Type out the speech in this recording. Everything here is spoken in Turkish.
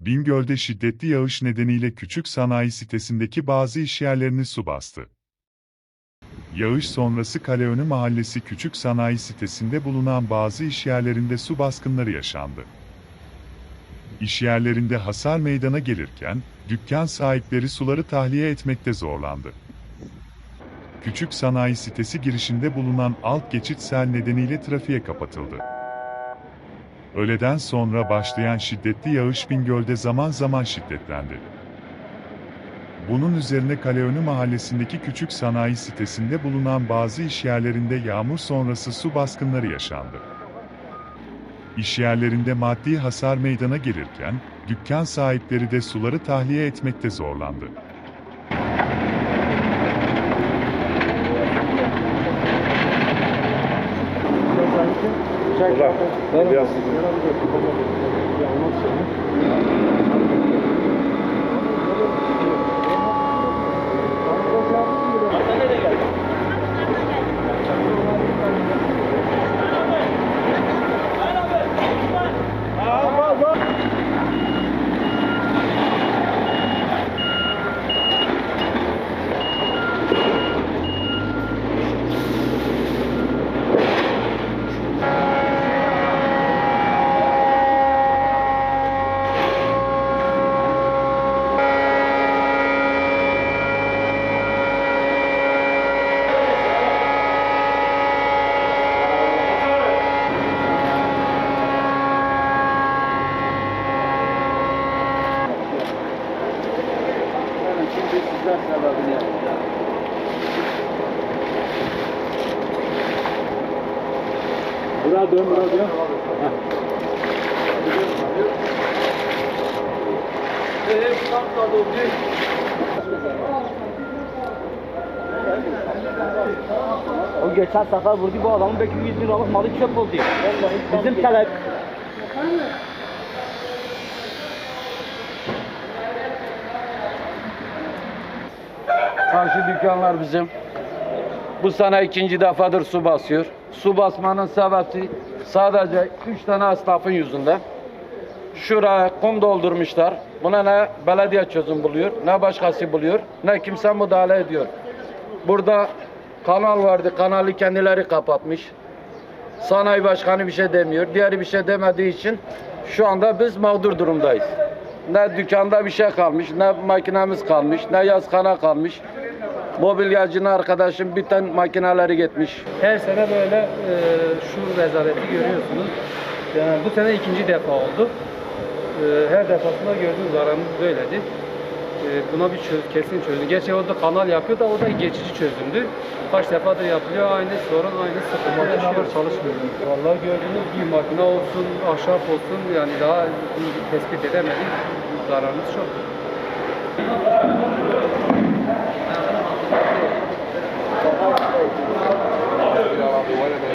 Bingöl'de şiddetli yağış nedeniyle küçük sanayi sitesindeki bazı işyerlerini su bastı. Yağış sonrası Kaleönü Mahallesi küçük sanayi sitesinde bulunan bazı işyerlerinde su baskınları yaşandı. İşyerlerinde hasar meydana gelirken, dükkan sahipleri suları tahliye etmekte zorlandı. Küçük sanayi sitesi girişinde bulunan alt geçit sel nedeniyle trafiğe kapatıldı. Öğleden sonra başlayan şiddetli yağış Bingöl'de zaman zaman şiddetlendi. Bunun üzerine Kaleönü mahallesindeki küçük sanayi sitesinde bulunan bazı işyerlerinde yağmur sonrası su baskınları yaşandı. İşyerlerinde maddi hasar meydana gelirken, dükkan sahipleri de suları tahliye etmekte zorlandı. Olá, obrigado. Sebebini yapacağım. Buraya dön, buraya dön. O geçen sefer vurdu bu adamın belki 100 bin liralık malı çöp oldu. Bizim talep. Karşı dükkanlar bizim. Bu sene ikinci defadır su basıyor. Su basmanın sebebi sadece üç tane esnafın yüzünden. Şuraya kum doldurmuşlar. Buna ne belediye çözüm buluyor, ne başkası buluyor, ne kimse müdahale ediyor. Burada kanal vardı, kanalı kendileri kapatmış. Sanayi başkanı bir şey demiyor, diğeri bir şey demediği için şu anda biz mağdur durumdayız. Ne dükkanda bir şey kalmış, ne makinemiz kalmış, ne yazkana kalmış. Mobilyacının arkadaşım bütün makineleri gitmiş. Her sene böyle e, şu rezaleti görüyorsunuz. Yani bu sene ikinci defa oldu. E, her defasında gördüğünüz aramız böyledi. E, buna bir çöz, kesin çözüm. Gerçi orada kanal yapıyor da o da geçici çözümdü. Kaç defadır yapılıyor aynı sorun, aynı sıkıntı yaşıyor. çalışmıyor. Vallahi gördüğünüz gibi makine olsun, ahşap olsun yani daha tespit edemedik. Zararımız çok.